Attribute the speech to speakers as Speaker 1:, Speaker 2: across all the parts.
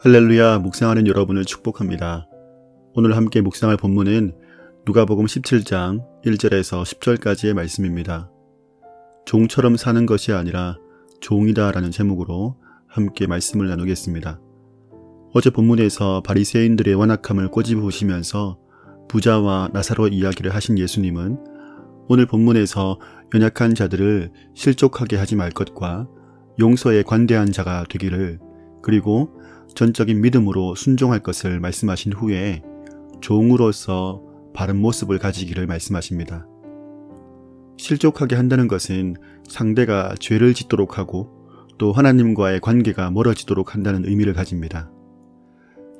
Speaker 1: 할렐루야 묵상하는 여러분을 축복합니다. 오늘 함께 묵상할 본문은 누가복음 17장 1절에서 10절까지의 말씀입니다. 종처럼 사는 것이 아니라 종이다라는 제목으로 함께 말씀을 나누겠습니다. 어제 본문에서 바리새인들의 완악함을 꼬집으시면서 부자와 나사로 이야기를 하신 예수님은 오늘 본문에서 연약한 자들을 실족하게 하지 말 것과 용서에 관대한 자가 되기를 그리고 전적인 믿음으로 순종할 것을 말씀하신 후에 종으로서 바른 모습을 가지기를 말씀하십니다. 실족하게 한다는 것은 상대가 죄를 짓도록 하고 또 하나님과의 관계가 멀어지도록 한다는 의미를 가집니다.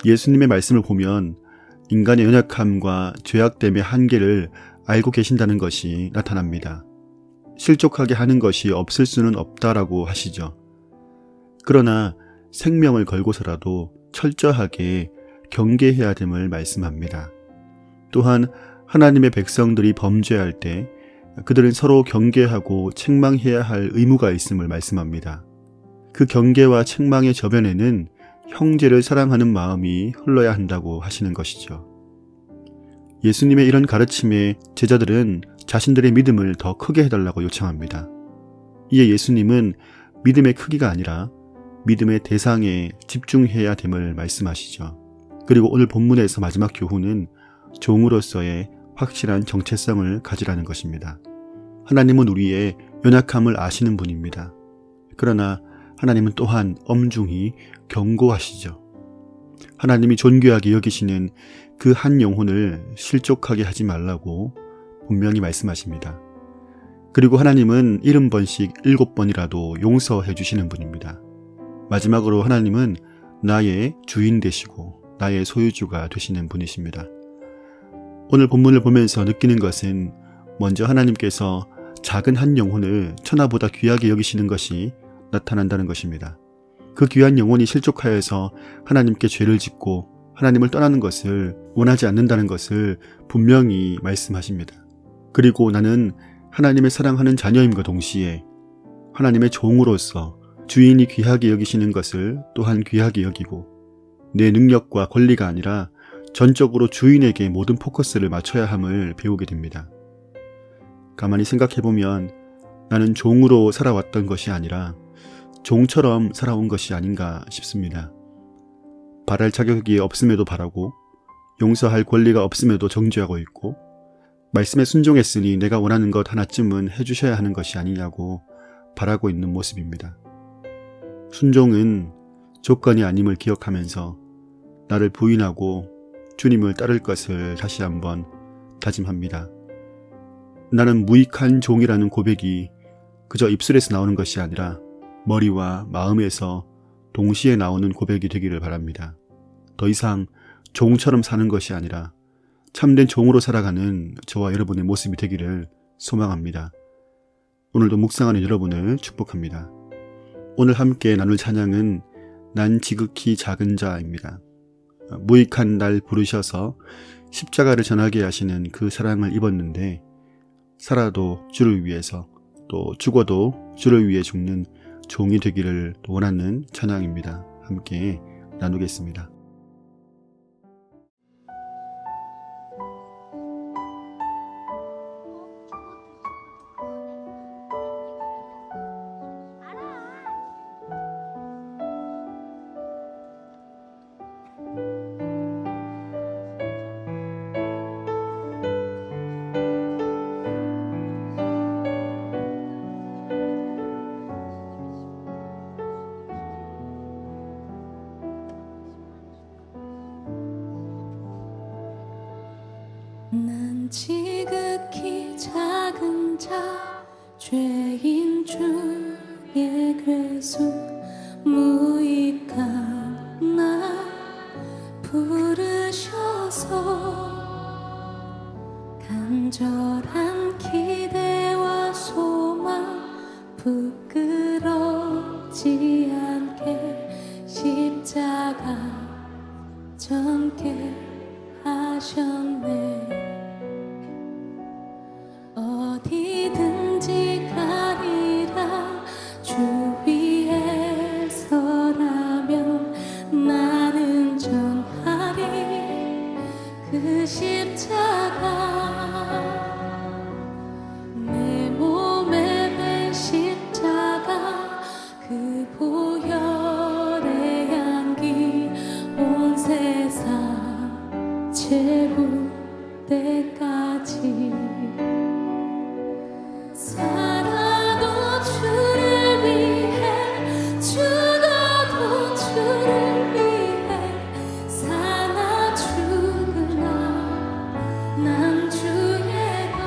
Speaker 1: 예수님의 말씀을 보면 인간의 연약함과 죄악 됨의 한계를 알고 계신다는 것이 나타납니다. 실족하게 하는 것이 없을 수는 없다라고 하시죠. 그러나 생명을 걸고서라도 철저하게 경계해야 됨을 말씀합니다. 또한 하나님의 백성들이 범죄할 때 그들은 서로 경계하고 책망해야 할 의무가 있음을 말씀합니다. 그 경계와 책망의 저변에는 형제를 사랑하는 마음이 흘러야 한다고 하시는 것이죠. 예수님의 이런 가르침에 제자들은 자신들의 믿음을 더 크게 해달라고 요청합니다. 이에 예수님은 믿음의 크기가 아니라 믿음의 대상에 집중해야 됨을 말씀하시죠. 그리고 오늘 본문에서 마지막 교훈은 종으로서의 확실한 정체성을 가지라는 것입니다. 하나님은 우리의 연약함을 아시는 분입니다. 그러나 하나님은 또한 엄중히 경고하시죠. 하나님이 존귀하게 여기시는 그 한 영혼을 실족하게 하지 말라고 분명히 말씀하십니다. 그리고 하나님은 일흔 번씩 일곱 번이라도 용서해 주시는 분입니다. 마지막으로 하나님은 나의 주인 되시고 나의 소유주가 되시는 분이십니다. 오늘 본문을 보면서 느끼는 것은 먼저 하나님께서 작은 한 영혼을 천하보다 귀하게 여기시는 것이 나타난다는 것입니다. 그 귀한 영혼이 실족하여서 하나님께 죄를 짓고 하나님을 떠나는 것을 원하지 않는다는 것을 분명히 말씀하십니다. 그리고 나는 하나님의 사랑하는 자녀임과 동시에 하나님의 종으로서 주인이 귀하게 여기시는 것을 또한 귀하게 여기고 내 능력과 권리가 아니라 전적으로 주인에게 모든 포커스를 맞춰야 함을 배우게 됩니다. 가만히 생각해보면 나는 종으로 살아왔던 것이 아니라 종처럼 살아온 것이 아닌가 싶습니다. 바랄 자격이 없음에도 바라고 용서할 권리가 없음에도 정죄하고 있고 말씀에 순종했으니 내가 원하는 것 하나쯤은 해주셔야 하는 것이 아니냐고 바라고 있는 모습입니다. 순종은 조건이 아님을 기억하면서 나를 부인하고 주님을 따를 것을 다시 한번 다짐합니다. 나는 무익한 종이라는 고백이 그저 입술에서 나오는 것이 아니라 머리와 마음에서 동시에 나오는 고백이 되기를 바랍니다. 더 이상 종처럼 사는 것이 아니라 참된 종으로 살아가는 저와 여러분의 모습이 되기를 소망합니다. 오늘도 묵상하는 여러분을 축복합니다. 오늘 함께 나눌 찬양은 난 지극히 작은 자입니다. 무익한 날 부르셔서 십자가를 전하게 하시는 그 사랑을 입었는데 살아도 주를 위해서 또 죽어도 주를 위해 죽는 종이 되기를 원하는 찬양입니다. 함께 나누겠습니다.
Speaker 2: 작은 자 죄인 중에 괴수 무익한 나 부르셔서 간절한 기대와 소망 부끄럽지 않게 십자가 젊게 때까지 살아도 주를 위해 죽어도 주를 위해 사나 죽으나 난 주의 것.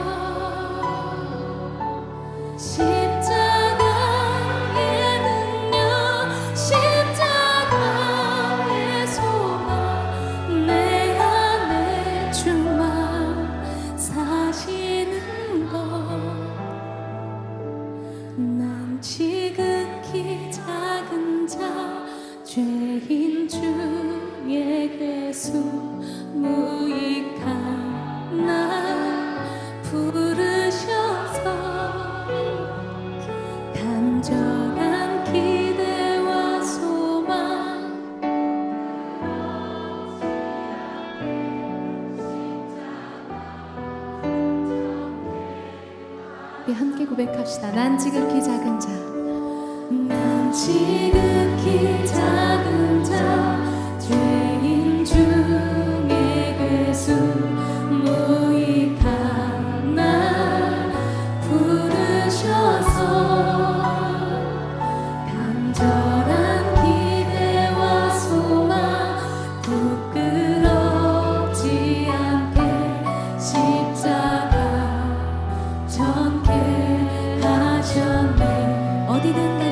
Speaker 2: 인 주에게 무익한 나 부르셔서 간절한 기대와 소망 우리 함께 고백합시다. 난 지극히 작은 자난 지극히 하셨네 어디든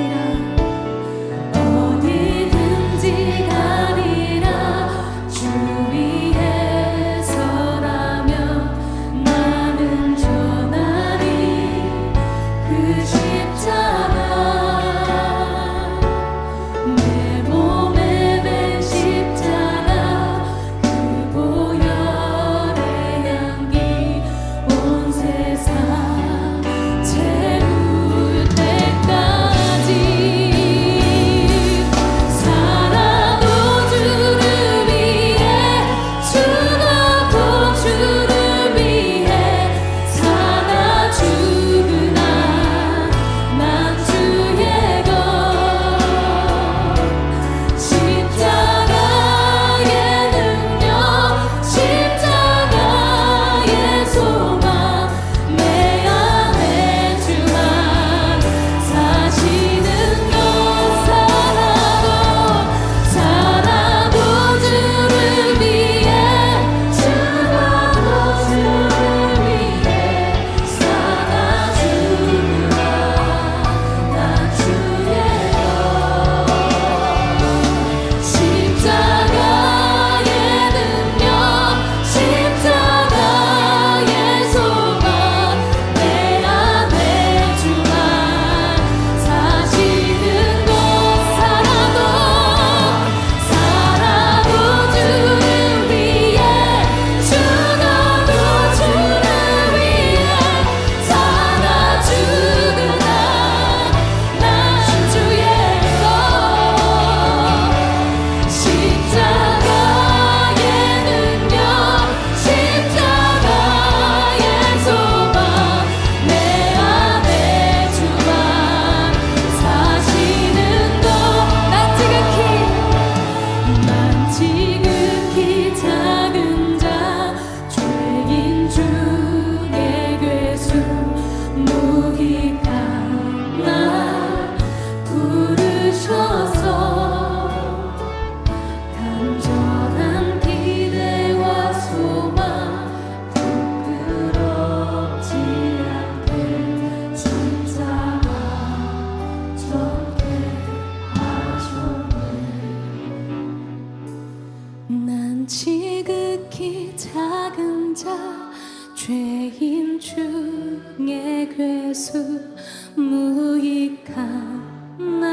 Speaker 2: 중에 괴수 무익한 나